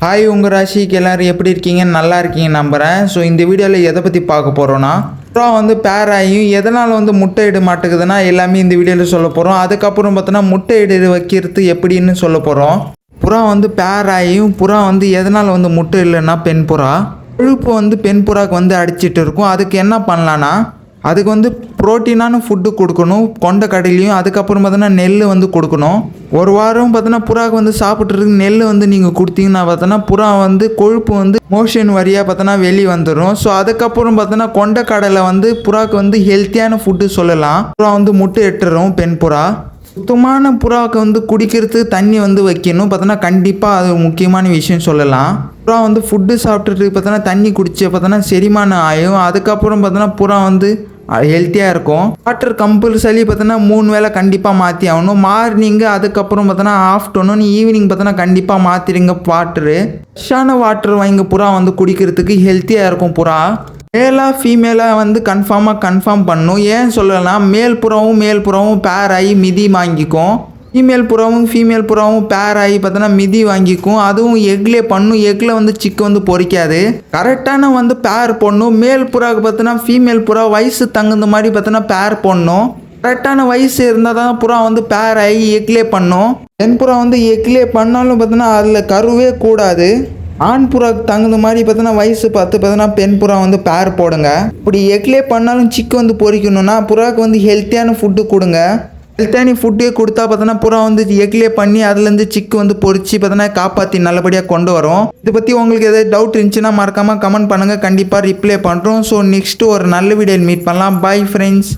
Hi உங்கள் ராசிக்கு எல்லோரும் எப்படி இருக்கீங்க? நல்லா இருக்கீங்க நம்புகிறேன் ஸோ இந்த வீடியோவில் எதை பற்றி பார்க்க போகிறோன்னா புறா வந்து பேராயும் எதனால் வந்து முட்டை இட மாட்டேங்குதுன்னா எல்லாமே இந்த வீடியோவில் சொல்ல போகிறோம் அதுக்கப்புறம் பார்த்தோன்னா முட்டை இடு வைக்கிறது எப்படின்னு சொல்ல போகிறோம் புறா வந்து பேராயும் புறா வந்து எதனால் வந்து முட்டை இல்லைன்னா பெண் புறா? கொழுப்பு வந்து பெண் புறாக்கு வந்து அடிச்சிட்டு இருக்கும். அதுக்கு என்ன பண்ணலான்னா அதுக்கு வந்து புரோட்டீனான ஃபுட்டு கொடுக்கணும். கொண்ட கடையிலையும் அதுக்கப்புறம் பார்த்தோன்னா நெல் வந்து கொடுக்கணும். ஒரு வாரம் பார்த்தோன்னா புறாவுக்கு வந்து சாப்பிட்றதுக்கு நெல் வந்து நீங்கள் கொடுத்தீங்கன்னா பார்த்தோன்னா புறா வந்து கொழுப்பு வந்து மோஷன் வரியாக பார்த்தோன்னா வெளியே வந்துடும் ஸோ அதுக்கப்புறம் பார்த்தோன்னா கொண்ட கடலை வந்து புறாவுக்கு வந்து ஹெல்த்தியான ஃபுட்டு சொல்லலாம். புறா வந்து முட்டை எட்டுறோம் பெண் புறா. சுத்தமான புறாவுக்கு வந்து குடிக்கிறதுக்கு தண்ணி வந்து வைக்கணும். பார்த்தோன்னா கண்டிப்பாக அது முக்கியமான விஷயம் சொல்லலாம். புறா வந்து ஃபுட்டு சாப்பிட்டுட்டு பார்த்தோன்னா தண்ணி குடிச்சு பார்த்தோன்னா செரிமானம் ஆகும் அதுக்கப்புறம் பார்த்தோன்னா புறா வந்து ஹெல்த்தியாக இருக்கும். வாட்டர் கம்பல்சரி பார்த்தோன்னா மூணு வேளை கண்டிப்பாக மாற்றி ஆகணும். மார்னிங்கு அதுக்கப்புறம் பார்த்தோன்னா ஆஃப்டர்நூன் ஈவினிங் பார்த்தோன்னா கண்டிப்பாக மாற்றிடுங்க வாட்டரு ஃப்ரெஷ்ஷான வாட்டர் வாங்கி புறா வந்து குடிக்கிறதுக்கு ஹெல்த்தியாக இருக்கும் புறா. மேலாக ஃபீமேலாக வந்து கன்ஃபார்மாக கன்ஃபார்ம் பண்ணும். ஏன் சொல்லலாம் மேல் புறாவும் மேல் புறாவும் பேர் ஆகி மிதி வாங்கிக்கும். ஃபீமேல் புறாவும் ஃபீமேல் புறாவும் பேர் ஆகி பார்த்தோன்னா மிதி வாங்கிக்கும். அதுவும் எக்லே பண்ணும். எக்கில் வந்து சிக்கு வந்து பொரிக்காது கரெக்டான வந்து பேர் போடணும். மேல் புறாவுக்கு பார்த்தோன்னா ஃபீமேல் புறா வயசு தகுந்த மாதிரி பார்த்தோன்னா பேர் போடணும். கரெக்டான வயசு இருந்தால் தான் புறா வந்து பேர் ஆகி எக்லே பண்ணும். பெண் புறா வந்து எக்லே பண்ணாலும் பார்த்தோன்னா அதில் கருவே கூடாது. ஆண் புறாக்கு தகுந்த மாதிரி பார்த்தோன்னா வயசு பார்த்து பார்த்தோன்னா பெண் புறா வந்து பேர் போடுங்க. இப்படி எக்லே பண்ணாலும் சிக்கு வந்து பொறிக்கணும்னா புறாவுக்கு வந்து ஹெல்த்தியான ஃபுட்டு கொடுங்க. ஹெல்த்தியான ஃபுட்டே கொடுத்தா பார்த்தோன்னா புறா வந்து எக்லே பண்ணி அதுலேருந்து சிக்கு வந்து பொறிச்சு பார்த்தோன்னா காப்பாற்றி நல்லபடியாக கொண்டு வரும். இதை பற்றி உங்களுக்கு எதாவது டவுட் இருந்துச்சுன்னா மறக்காமல் கமெண்ட் பண்ணுங்கள் கண்டிப்பாக ரிப்ளை பண்ணுறோம் ஸோ நெக்ஸ்ட்டு ஒரு நல்ல வீடியோ மீட் பண்ணலாம். Bye friends